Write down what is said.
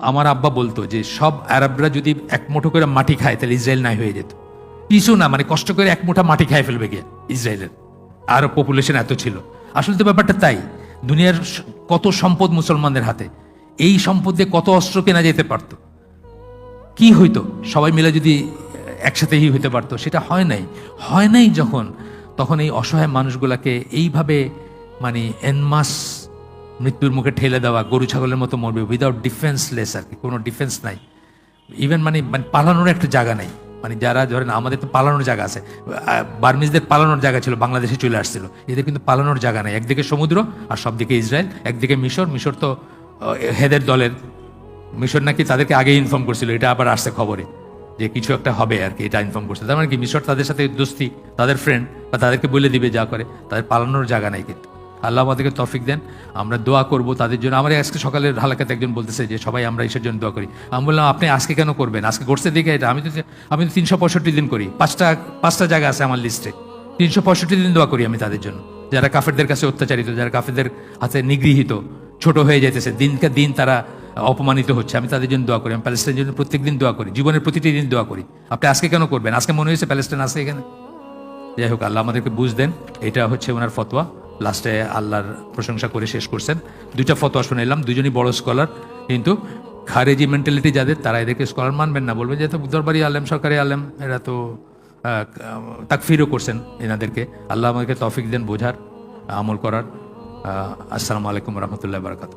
আমার আব্বা বলতো যে, সব আরবরা যদি এক মুঠো করে মাটি খায়, তাহলে ইসরায়েল নাই হয়ে যেত। কিছু না মানে কষ্ট করে এক মুঠা মাটি খায় ফেলবে গিয়ে ইসরায়েলের। আর পপুলেশন এত ছিল। আসলে তো ব্যাপারটা তাই, দুনিয়ার কত সম্পদ মুসলমানদের হাতে, এই সম্পদ কত অস্ত্র কেনা যেতে পারতো। কি হইতো? সবাই মিলে যদি একসাথেই হইতে পারতো, সেটা হয় নাই। হয় নাই যখন, তখন এই অসহায় মানুষগুলাকে এইভাবে মানে এনমাস মৃত্যুর মুখে ঠেলে দেওয়া, গরু ছাগলের মতো মরবে উইদাউট ডিফেন্সলেস আর কি, কোনো ডিফেন্স নাই। ইভেন মানে মানে পালানোর একটা জায়গা নেই। মানে যারা ধরেন আমাদের তো পালানোর জায়গা আছে বার্মিজদের পালানোর জায়গা ছিল, বাংলাদেশে চলে আসছিল। এদের কিন্তু পালানোর জায়গা নেই। একদিকে সমুদ্র আর সবদিকে ইসরায়েল, একদিকে মিশর মিশর তো হেদের দলের। মিশর নাকি তাদেরকে আগে ইনফর্ম করছিল, এটা আবার আসছে খবরে, যে কিছু একটা হবে আর কি, এটা ইনফর্ম করছে। তার মানে কি, মিশর তাদের সাথে দোস্তি, তাদের ফ্রেন্ড বা তাদেরকে বলে দিবে যা করে, তাদের পালানোর জায়গা নাই কিন্তু। আল্লাহ আমাদেরকে তফিক দেন। আমরা দোয়া করব তাদের জন্য। আমার আজকে সকালের হালাকাতে একজন বলতেছে যে, সবাই আমরা ঈশ্বর জন্য দোয়া করি। আমি বললাম, আপনি আজকে কেন করবেন? আজকে করছে দিকে এটা। আমি তো আমি তো তিনশো পঁয়ষট্টি দিন করি। পাঁচটা পাঁচটা জায়গা আছে আমার লিস্টে। তিনশো পঁয়ষট্টি দিন দোয়া করি আমি তাদের জন্য। যারা কাফেরদের কাছে অত্যাচারিত, যারা কাফেরদের হাতে নিগৃহীত, ছোট হয়ে যেতেছে দিনকে দিন তারা অপমানিত হচ্ছে। আমি তাদের জন্য দোয়া করি। আমি প্যালেস্টাইনের জন্য প্রত্যেক দিন দোয়া করি। জীবনের প্রতিটি দিন দোয়া করি। আপনি আজকে কেন করবেন? আজকে মনে হয়েছে প্যালেস্টাইন আছে এখানে? যাই হোক, আল্লাহ আমাদেরকে বুঝ দেন। এটা হচ্ছে ওনার ফতোয়া। লাস্টে আল্লাহর প্রশংসা করে শেষ করছেন। দুইটা ফতোয়া এলাম দুজনই বড় স্কলার কিন্তু খারেজি মেন্টালিটি যাদের, তারা এদেরকে স্কলার মানবেন না। বলবেন যে তো দরবারি আলেম, সরকারি আলেম, এরা তো তাকফিরও করছেন এনাদেরকে। আল্লাহ আমাদেরকে তফিক দেন বোঝার, আমল করার। আসসালামু আলাইকুম রহমতুল্লাহ বারকাত